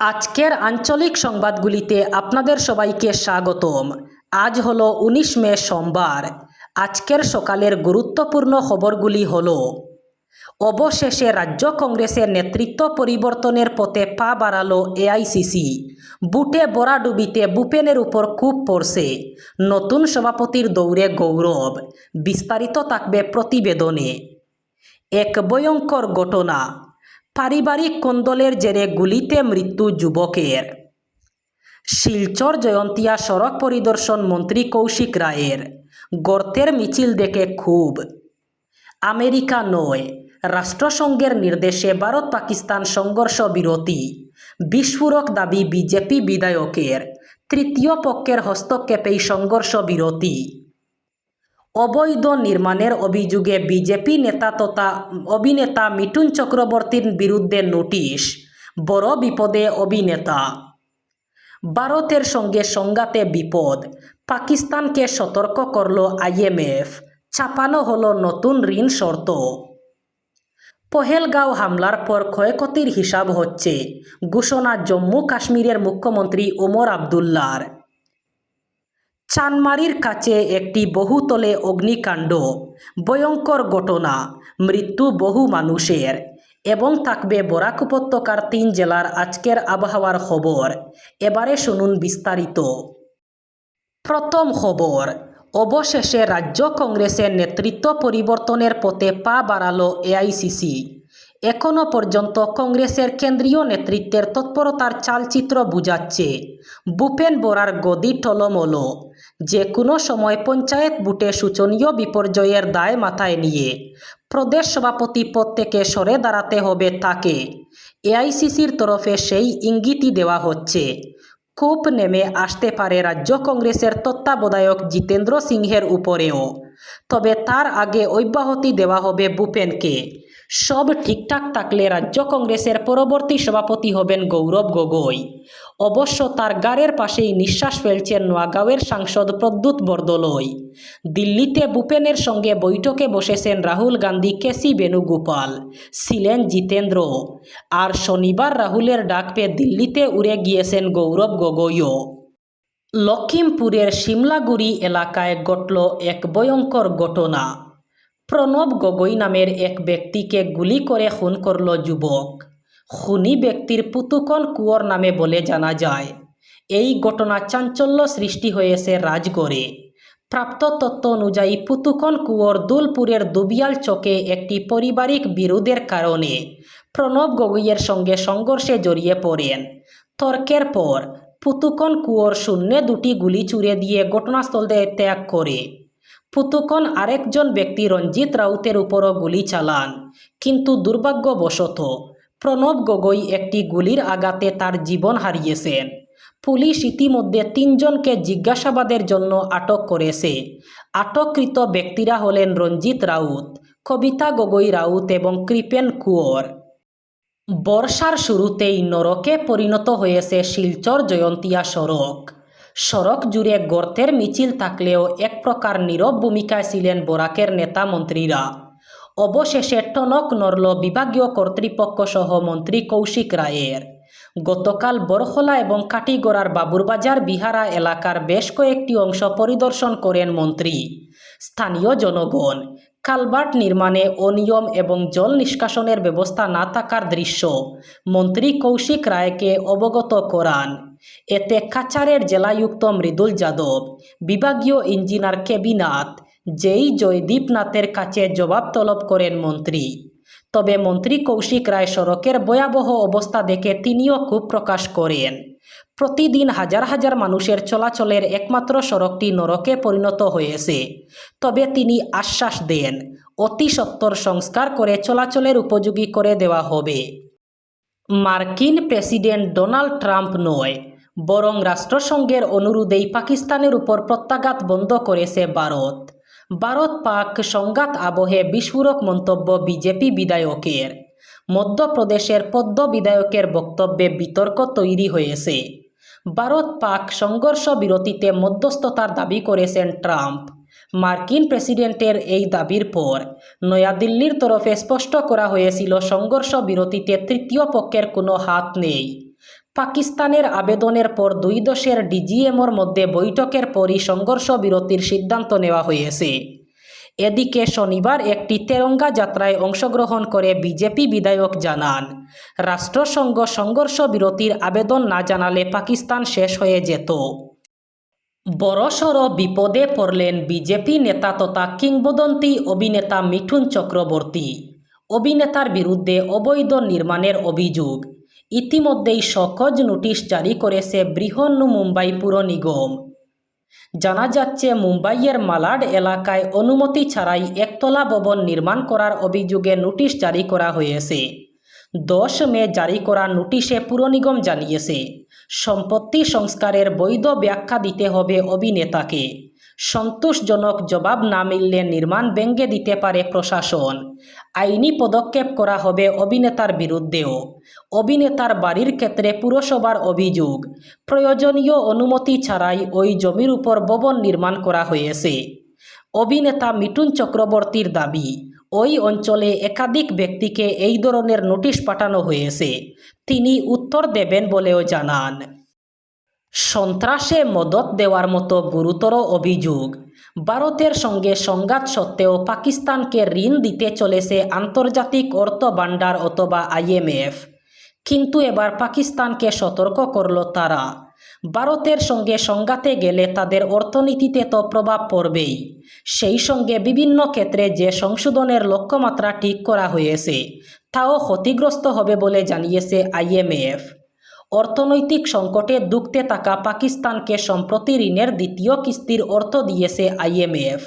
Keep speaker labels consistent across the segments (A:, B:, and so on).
A: আজকের আঞ্চলিক সংবাদগুলিতে আপনাদের সবাইকে স্বাগতম। আজ হলো উনিশ মে সোমবার। আজকের সকালের গুরুত্বপূর্ণ খবরগুলি হল, অবশেষে রাজ্য কংগ্রেসের নেতৃত্ব পরিবর্তনের পথে পা বাড়ালো এআইসিসি। বুটে বরাডুবিতে বুপেনের উপর কূপ পড়ছে। নতুন সভাপতির দৌড়ে গৌরব। বিস্তারিত থাকবে প্রতিবেদনে। এক ভয়ঙ্কর ঘটনা। পারিবারিক কোন্দলের জেরে গুলিতে মৃত্যু যুবকের। শিলচর জয়ন্তিয়া সড়ক পরিদর্শন মন্ত্রী কৌশিক রায়ের। গর্তের মিছিল দেখে খুব আমেরিকা নয়, রাষ্ট্রসংঘের নির্দেশে ভারত পাকিস্তান সংঘর্ষ বিরতি। বিস্ফোরক দাবি বিজেপি বিধায়কের। তৃতীয় পক্ষের হস্তক্ষেপেই সংঘর্ষ বিরতি। অবৈধ নির্মাণের অভিযোগে বিজেপি নেতা তথা অভিনেতা মিঠুন চক্রবর্তীর বিরুদ্ধে নোটিশ, বড় বিপদে অভিনেতা। ভারতের সঙ্গে সংঘাতে বিপদ, পাকিস্তানকে সতর্ক করল আইএমএফ, ছাপানো হলো নতুন ঋণ শর্ত। পহেলগাঁও হামলার পর ক্ষয়ক্ষতির হিসাব হচ্ছে, ঘোষণা জম্মু কাশ্মীরের মুখ্যমন্ত্রী ওমর আবদুল্লার। চানমারির কাছে একটি বহুতলে অগ্নিকাণ্ড, ভয়ঙ্কর ঘটনা, মৃত্যু বহু মানুষের এবং থাকবে বরাক উপত্যকার তিন জেলার আজকের আবহাওয়ার খবর। এবারে শুনুন বিস্তারিত। প্রথম খবর, অবশেষে রাজ্য কংগ্রেসের নেতৃত্ব পরিবর্তনের পথে পা বাড়ালো এআইসিসি। এখনও পর্যন্ত কংগ্রেসের কেন্দ্রীয় নেতৃত্বের তৎপরতার চালচিত্র বুঝাচ্ছে, ভূপেন বোরার গদি টলমল। যে কোনো সময় পঞ্চায়েত বুটে শোচনীয় বিপর্যয়ের দায় মাথায় নিয়ে। প্রদেশ সভাপতি পদ থেকে সরে দাঁড়াতে হবে তাকে। এআইসিসির তরফে সেই ইঙ্গিতই দেওয়া হচ্ছে। কূপ নেমে আসতে পারে রাজ্য কংগ্রেসের তত্ত্বাবধায়ক জিতেন্দ্র সিংহের উপরেও। তবে তার আগে অব্যাহতি দেওয়া হবে ভূপেনকে। সব ঠিকঠাক থাকলে রাজ্য কংগ্রেসের পরবর্তী সভাপতি হবেন গৌরব গগৈ। অবশ্য তার গাড়ের পাশেই নিঃশ্বাস ফেলছেন নোয়াগাঁওয়ের সাংসদ প্রদ্যুৎ বরদলৈ দিল্লিতে ভূপেনের সঙ্গে বৈঠকে বসেছেন রাহুল গান্ধী, কেসি বেণুগোপাল। ছিলেন জিতেন্দ্র। আর শনিবার রাহুলের ডাক পেয়ে দিল্লিতে উড়ে গিয়েছেন গৌরব গগৈও। লখিমপুরের শিমলাগুড়ি এলাকায় ঘটল এক ভয়ঙ্কর ঘটনা। প্রণব গগৈ নামের এক ব্যক্তিকে গুলি করে খুন করল যুবক। খুনি ব্যক্তির পুতুকন কুয়র নামে বলে জানা যায়, এই ঘটনা চাঞ্চল্য সৃষ্টি হয়েছে রাজগড়ে। প্রাপ্ত তথ্য অনুযায়ী পুতুকন কুয়র দুলপুরের দুবিয়াল চকে একটি পারিবারিক বিরোধের কারণে প্রণব গগৈয়ের সঙ্গে সংঘর্ষে জড়িয়ে পড়েন। তর্কের পর পুতুকন কুয়র শূন্যে দুটি গুলি চুড়ে দিয়ে ঘটনাস্থল ত্যাগ করে। পুতুকন আরেকজন ব্যক্তি রঞ্জিত রাউতের উপরও গুলি চালান, কিন্তু দুর্ভাগ্যবশত প্রণব গগৈ একটি গুলির আঘাতে তার জীবন হারিয়েছেন। পুলিশ ইতিমধ্যে তিনজনকে জিজ্ঞাসাবাদের জন্য আটক করেছে। আটককৃত ব্যক্তিরা হলেন রঞ্জিত রাউত, কবিতা গগৈ রাউত এবং কৃপেন কুয়র। বর্ষার শুরুতেই নরকে পরিণত হয়েছে শিলচর জয়ন্তিয়া সড়ক। সড়ক জুড়ে গর্তের মিছিল থাকলেও এক প্রকার নীরব ভূমিকায় ছিলেন বরাকের নেতা মন্ত্রীরা। অবশেষে টনক নড়ল বিভাগীয় কর্তৃপক্ষ সহ মন্ত্রী কৌশিক রায়ের। গতকাল বরখলা এবং কাটিগড়ার বাবুরবাজার বিহারা এলাকার বেশ কয়েকটি অংশ পরিদর্শন করেন মন্ত্রী। স্থানীয় জনগণ, কালবার্ট নির্মাণে অনিয়ম এবং জল নিষ্কাশনের ব্যবস্থা না থাকার দৃশ্য মন্ত্রী কৌশিক রায়কে অবগত করান। এতে কাছাড়ের জেলায়ুক্ত মৃদুল যাদব, বিভাগীয় ইঞ্জিনিয়ার কেবিনাথ যেই জয়দীপনাথের কাছে জবাব তলব করেন মন্ত্রী। তবে মন্ত্রী কৌশিক রায় সড়কের ভয়াবহ অবস্থা দেখে তিনিও ক্ষোভ প্রকাশ করেন। প্রতিদিন হাজার হাজার মানুষের চলাচলের একমাত্র সড়কটি নরকে পরিণত হয়েছে। তবে তিনি আশ্বাস দেন, অতি সত্বর সংস্কার করে চলাচলের উপযোগী করে দেওয়া হবে। মার্কিন প্রেসিডেন্ট ডোনাল্ড ট্রাম্প নয় বরং রাষ্ট্রসংঘের অনুরোধেই পাকিস্তানের উপর প্রত্যাঘাত বন্ধ করেছে ভারত। ভারত পাক সংঘাত আবহে বিস্ফোরক মন্তব্য বিজেপি বিধায়কের। মধ্যপ্রদেশের পদ্ম বিধায়কের বক্তব্যে বিতর্ক তৈরি হয়েছে। ভারত পাক সংঘর্ষ বিরতিতে মধ্যস্থতার দাবি করেছেন ট্রাম্প। মার্কিন প্রেসিডেন্টের এই দাবির পর নয়াদিল্লির তরফে স্পষ্ট করা হয়েছিল, সংঘর্ষ বিরতিতে তৃতীয় পক্ষের কোনো হাত নেই। পাকিস্তানের আবেদনের পর দুই দেশের ডিজিএমওর মধ্যে বৈঠকের পরই সংঘর্ষ বিরতির সিদ্ধান্ত নেওয়া হয়েছে। এদিকে শনিবার একটি তেরঙ্গা যাত্রায় অংশগ্রহণ করে বিজেপি বিধায়ক জানান, রাষ্ট্রসংঘ সংঘর্ষ বিরতির আবেদন না জানালে পাকিস্তান শেষ হয়ে যেত। বড়সড় বিপদে পড়লেন বিজেপি নেতা তথা কিংবদন্তি অভিনেতা মিঠুন চক্রবর্তী। অভিনেতার বিরুদ্ধে অবৈধ নির্মাণের অভিযোগ। ইতিমধ্যেই সকজ নোটিশ জারি করেছে বৃহন্ন মুম্বাই পুর নিগম। জানা যাচ্ছে, মুম্বাইয়ের মালাড এলাকায় অনুমতি ছাড়াই একতলা ভবন নির্মাণ করার অভিযোগে নোটিশ জারি করা হয়েছে। দশ মে জারি করা নোটিশে পুর নিগম জানিয়েছে, সম্পত্তি সংস্কারের বৈধ ব্যাখ্যা দিতে হবে অভিনেতাকে। সন্তোষজনক জবাব না মিললে নির্মাণ ব্যঙ্গে দিতে পারে প্রশাসন। আইনি পদক্ষেপ করা হবে অভিনেতার বিরুদ্ধেও। অভিনেতার বাড়ির ক্ষেত্রে পুরসভার অভিযোগ, প্রয়োজনীয় অনুমতি ছাড়াই ওই জমির উপর ভবন নির্মাণ করা হয়েছে। অভিনেতা মিঠুন চক্রবর্তীর দাবি, ওই অঞ্চলে একাধিক ব্যক্তিকে এই ধরনের নোটিশ পাঠানো হয়েছে। তিনি উত্তর দেবেন বলেও জানান। সন্ত্রাসে মদত দেওয়ার মতো গুরুতর অভিযোগ। ভারতের সঙ্গে সংঘাত সত্ত্বেও পাকিস্তানকে ঋণ দিতে চলেছে আন্তর্জাতিক অর্থ ভাণ্ডার অথবা আইএমএফ কিন্তু এবার পাকিস্তানকে সতর্ক করল তারা। ভারতের সঙ্গে সংঘাতে গেলে তাদের অর্থনীতিতে তো প্রভাব পড়বেই। সেই সঙ্গে বিভিন্ন ক্ষেত্রে যে সংশোধনের লক্ষ্যমাত্রা ঠিক করা হয়েছে, তাও ক্ষতিগ্রস্ত হবে বলে জানিয়েছে আইএমএফ অর্থনৈতিক সংকটে দুঃখতে থাকা পাকিস্তানকে সম্প্রতি ঋণের দ্বিতীয় কিস্তির অর্থ দিয়েছে আইএমএফ।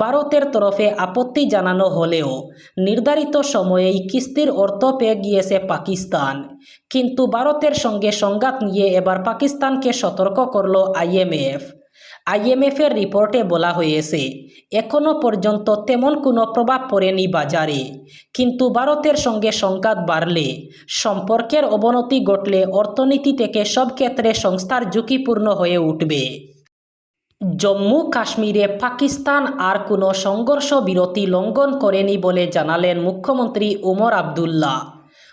A: ভারতের তরফে আপত্তি জানানো হলেও নির্ধারিত সময়েই কিস্তির অর্থ পেয়ে গিয়েছে পাকিস্তান। কিন্তু ভারতের সঙ্গে সংঘাত নিয়ে এবার পাকিস্তানকে সতর্ক করল আইএমএফ। আইএমএফের রিপোর্টে বলা হয়েছে এখনও পর্যন্ত তেমন কোনো প্রভাব পড়েনি বাজারে। কিন্তু ভারতের সঙ্গে সংঘাত বাড়লে, সম্পর্কের অবনতি ঘটলে অর্থনীতি থেকে সব ক্ষেত্রে সংস্থার ঝুঁকিপূর্ণ হয়ে উঠবে। জম্মু কাশ্মীরে পাকিস্তান আর কোনো সংঘর্ষ বিরতি লঙ্ঘন করেনি বলে জানালেন মুখ্যমন্ত্রী ওমর আবদুল্লাহ।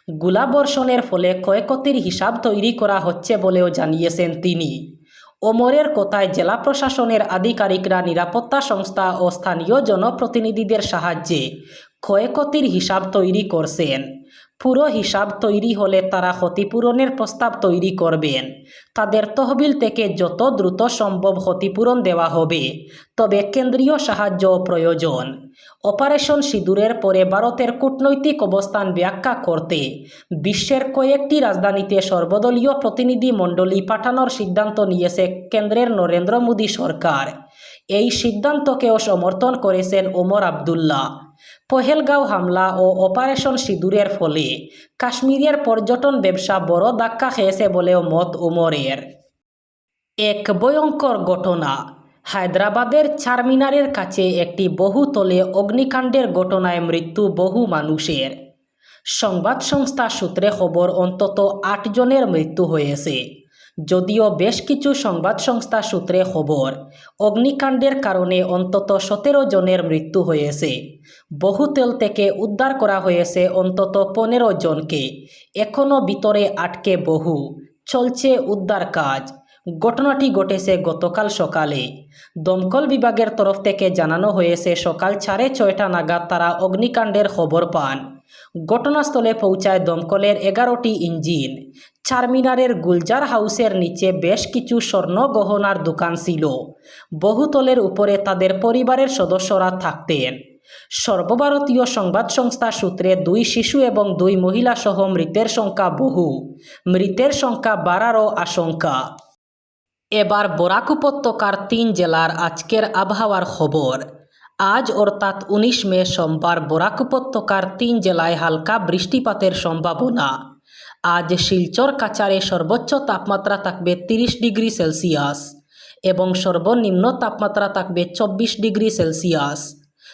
A: গোলাবর্ষণের ফলে ক্ষয়ক্ষতির হিসাব তৈরি করা হচ্ছে বলেও জানিয়েছেন তিনি। ওমরের কথায় জেলা প্রশাসনের আধিকারিকরা নিরাপত্তা সংস্থা ও স্থানীয় জনপ্রতিনিধিদের সাহায্যে ক্ষয়ক্ষতির হিসাব তৈরি করছেন। পুরো হিসাব তৈরি হলে তারা ক্ষতিপূরণের প্রস্তাব তৈরি করবেন। তাদের তহবিল থেকে যত দ্রুত সম্ভব ক্ষতিপূরণ দেওয়া হবে। তবে কেন্দ্রীয় সাহায্য প্রয়োজন। অপারেশন সিঁদুরের পরে ভারতের কূটনৈতিক অবস্থান ব্যাখ্যা করতে বিশ্বের কয়েকটি রাজধানীতে সর্বদলীয় প্রতিনিধি মণ্ডলী পাঠানোর সিদ্ধান্ত নিয়েছে কেন্দ্রের নরেন্দ্র মোদী সরকার। এই সিদ্ধান্তকেও সমর্থন করেছেন ওমর আবদুল্লাহ। পহেলগাঁও হামলা ও অপারেশন সিঁদুরের ফলে কাশ্মীরের পর্যটন ব্যবসা বড় ধাক্কা খেয়েছে বলেও মত উমরের এক ভয়ঙ্কর ঘটনা। হায়দ্রাবাদের চারমিনারের কাছে একটি বহুতলে অগ্নিকাণ্ডের ঘটনায় মৃত্যু বহু মানুষের। সংবাদ সংস্থা সূত্রে খবর, অন্তত আটজনের মৃত্যু হয়েছে। যদিও বেশ কিছু সংবাদ সংস্থা সূত্রে খবর, অগ্নিকাণ্ডের কারণে অন্তত সতেরো জনের মৃত্যু হয়েছে। বহুতেল থেকে উদ্ধার করা হয়েছে অন্তত পনেরো জনকে। এখনও ভিতরে আটকে বহু। চলছে উদ্ধার কাজ। ঘটনাটি ঘটেছে গতকাল সকালে। দমকল বিভাগের তরফ থেকে জানানো হয়েছে, সকাল সাড়ে ছয়টা নাগাদ তারা অগ্নিকাণ্ডের খবর পান। ঘটনাস্থলে পৌঁছায় দমকলের এগারোটি ইঞ্জিন। চারমিনারের গুলজার হাউসের নিচে বেশ কিছু স্বর্ণ গহনার দোকান ছিল। বহুতলের উপরে তাদের পরিবারের সদস্যরা থাকতেন। সর্বভারতীয় সংবাদ সংস্থা সূত্রে দুই শিশু এবং দুই মহিলা সহ মৃতের সংখ্যা বহু। মৃতের সংখ্যা বাড়ারও আশঙ্কা। এবার বরাক উপত্যকার তিন জেলার আজকের আবহাওয়ার খবর। আজ অর্থাৎ উনিশ মে সোমবার বরাক উপত্যকার তিন জেলায় হালকা বৃষ্টিপাতের সম্ভাবনা। আজ শিলচর কাচারে সর্বোচ্চ তাপমাত্রা থাকবে তিরিশ ডিগ্রি সেলসিয়াস এবং সর্বনিম্ন তাপমাত্রা থাকবে চব্বিশ ডিগ্রি সেলসিয়াস।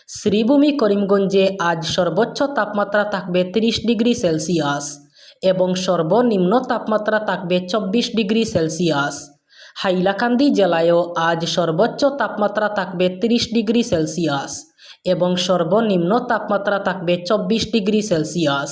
A: শ্রীভূমি করিমগঞ্জে আজ সর্বোচ্চ তাপমাত্রা থাকবে তিরিশ ডিগ্রি সেলসিয়াস এবং সর্বনিম্ন তাপমাত্রা থাকবে চব্বিশ ডিগ্রি সেলসিয়াস। হাইলাকান্দি জেলায়ও আজ সর্বোচ্চ তাপমাত্রা থাকবে তিরিশ ডিগ্রি সেলসিয়াস এবং সর্বনিম্ন তাপমাত্রা থাকবে চব্বিশ ডিগ্রি সেলসিয়াস।